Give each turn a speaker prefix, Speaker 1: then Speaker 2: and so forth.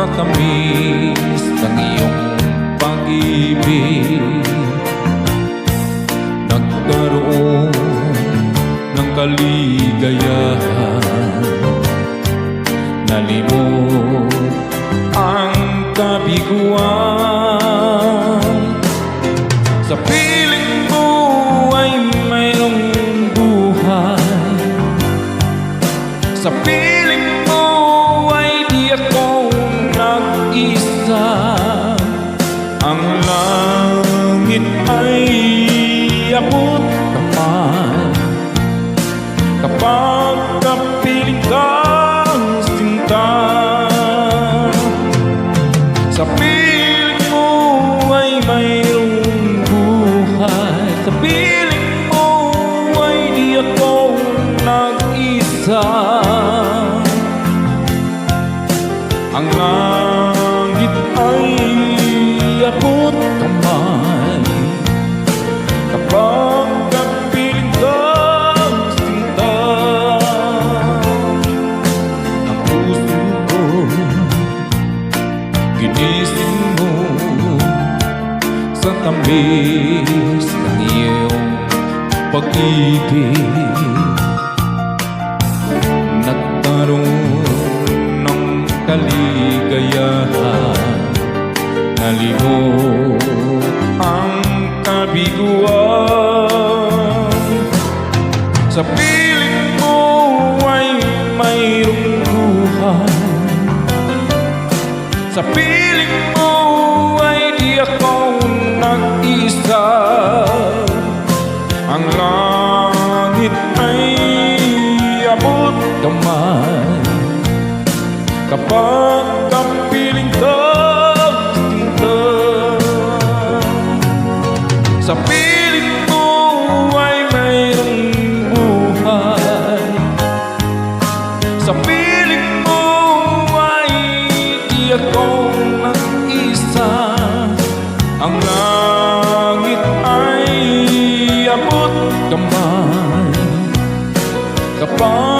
Speaker 1: sa tamis ng iyong pag-ibig. Nagkaroon ng kaligayahan. Nalimot ang kabiguan abot kamay Kapag kapiling kang sinta. Sa piling mo ay mayroong buhay. Sa piling Sa tamis ng iyong pag-ibig. Nagkaroon ng kaligayahan. Nalimot ang kabiguan. Sa piling mo ay mayroong buhay. Sa piling mo nag-isa Ang langit ay abot kamay Kapag kapiling kang sinta Sa piling mo ay mayroong Sa piling mo ay di ay abot kamay Kapag